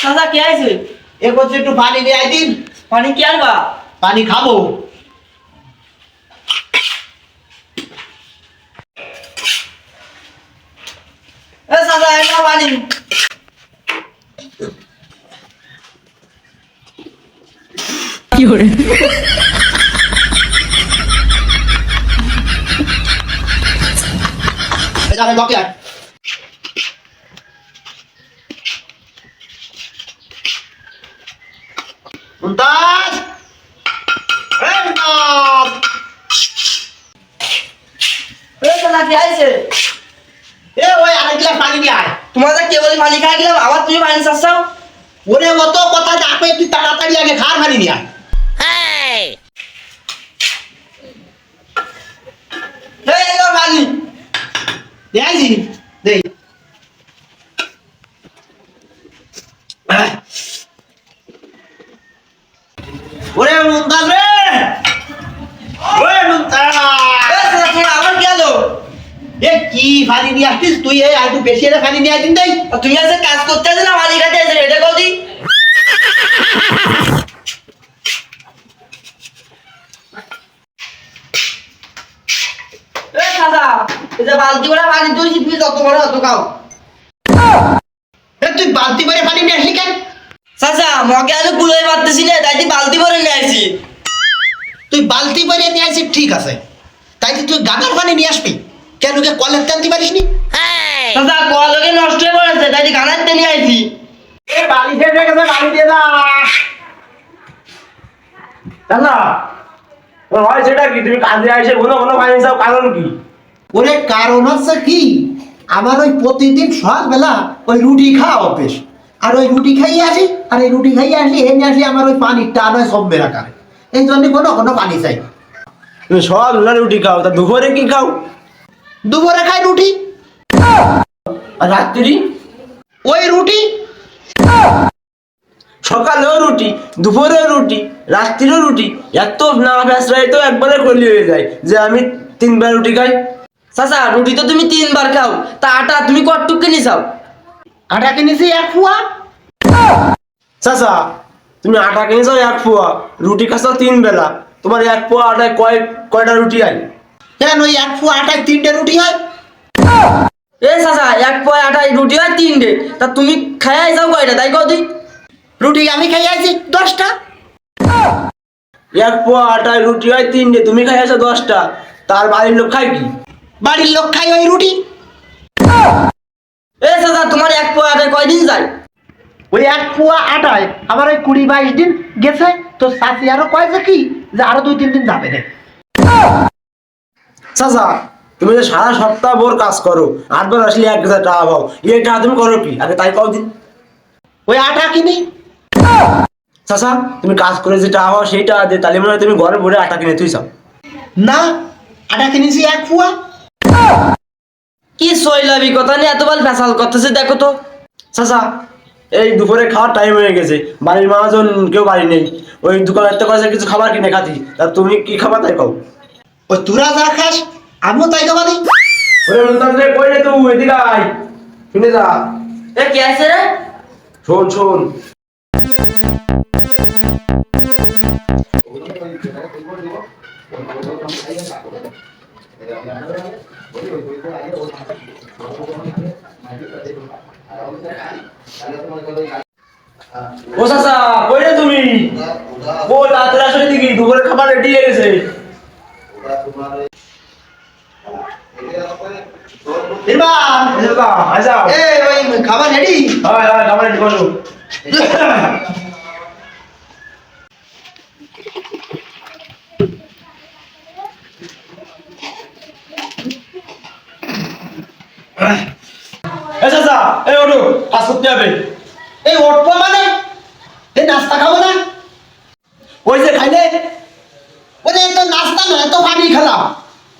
চাচা কে আছে এ করছে একটু পানি দিয়ে আই দিন। পানি কি আনবা? পানি খাব। এ চাচা একটা পানি। এই যাবে বকে আয়। মুমতাজ এই মুমতাজ এ চাচা কে আছে এ ওই আরেক গ্লাস পানি দিয়ে আয় তোমার যে কেবল পানি খাই গেলাম আবার তুমি পানি চাচ্ছাও ওরে অত কথা যাবে তুই তাড়াতাড়ি আগে খার পানি দিয়ে আয় এই এলো পানি দিয়ে তুই এই আর একটু বেশি এনে পানি নিয়ে আসিস তাই তুমি আছে কাজ করতে আছে না পানি খাইতে আছে এটা কদি বালতি করে পানি তুলছি তুমি যত বড় অত খাও। তুই বালতি করে পানি নিয়ে আসলি কেন? চাচা মগে আজ কুলোই পারতেছি না তাই বালতি ভরে নিয়ে আসি। তুই বালতি করে নিয়ে আসিস ঠিক আছে। তাই তুই গাদার পানি নিয়ে আসবি। কেন কে কলের টানতে পারিস নি চাচা কল লোকে নষ্ট হয়ে পড়েছে তাই গানাতে নিয়ে আইছি। এ বালি শেষ হয়ে গেছে বালি দিয়ে দা। দাদা হয় সেটা কি? তুমি কাজে আইসে কোনো কোনো পানি চাও কারণ কি? ওরে কারণ হচ্ছে কি? আমার ওই প্রতিদিন সকালবেলা ওই রুটি খাওয়া অভ্যেস। আর ওই রুটি খাইয়ে আসি আর এই রুটি খাইয়ে আসি এনে আসি আমার ওই পানির টান হয় সব মেরা করে এই জন্য কোনো কোনো পানি চাই তুমি সব রুটি খাও তা দুপুরে কি খাও? দুপুরে খাই রুটি। রাত্রি? ওই রুটি। সকালেও রুটি দুপুরেও রুটি রাত্রিরও রুটি। এত না ফ্যাসরাই তো একবারে করলি হয়ে যায় যে আমি তিনবার রুটি খাই। চাচা রুটি তো তুমি তিনবার খাও। তা আটা তুমি কটটুক কিনে চাও? আটা কিনেছি এক ফুয়া। চাচা তুমি আটা কিনেছো এক পোয়া রুটি খাচ্ছো তিন বেলা। তোমার এক পোয়া আটায় কয় কয়টা রুটি আই কেন ওই এক ফুয়া আটায় তিনটে রুটি হয়? এ চাচা এক পয় আটা রুটি হয় তিনটে। তা তুমি খাই যাও কয়টা তাই কদি রুটি আমি খাই আছি দশটা। এক পোয়া আটায় রুটি হয় তিনটে তুমি খাই আছো দশটা। তার বাড়ির লোক খায় কি? বাড়ির লোক খাই ওই রুটি। এ চাচা তোমার এক পয় আটায় কয়দিন যায়? ওই এক ফুয়া আটায় আমার ওই কুড়ি বাইশ দিন গেছে তো শাশি আরও কয়েছে কি যে আরও দুই তিন দিন যাবে রে। চাচা তুমি যে সারা সপ্তাহ ভোর কাজ করো আটবার আসলে এক হাজার টাকা পাও এই টাকা তুমি করো কি? আগে তাই কদিন ওই আটা কিনি। চাচা তুমি কাজ করে যে টাকা পাও সেই টাকা দিয়ে তাহলে মনে হয় তুমি ঘরে ভরে আটা কিনে তুই চাও না আটা কিনেছি এক ফুয়া। কি সইলাবি কথা নিয়ে এত বল ফেসাল করতেছে দেখো তো। চাচা এই দুপুরে খাওয়ার টাইম হয়ে গেছে। বাড়ির মহাজন কেউ বাড়ি নেই। ওই দোকানের থেকে কয়েছে কিছু খাবার কিনে খাতি। তা তুমি কি খাবার তাই কও। ওই তোরা যা খাস আমিও তাই খাবারি ওরে মুলতান রে কই রে তুই? এদিকে আয়। শুনে যা। এ কে আছে রে? শোন শোন। ও চাচা কই রে তুমি? ও তাড়াতাড়ি আসলে দিকে দুপুরে খাবার রেডি হয়ে গেছে খাবার রেডি হয় হয় খাবার রেডি করো এ চাচা এই ওঠো কাজ করতে হবে। এই অটপো মানে? এই নাস্তা খাব না? ওই যে খাইলে ওরে তো নাস্তা নয় তো পানি খেলাম।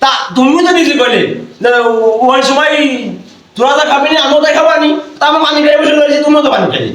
তা তুমিও তো নিজে কইলে ওই সময় তোরা তো খাবি না, আমিও তো খাবানি। তা আমি পানি খাই বসে রয়েছি, তুমিও তো পানি খাইলে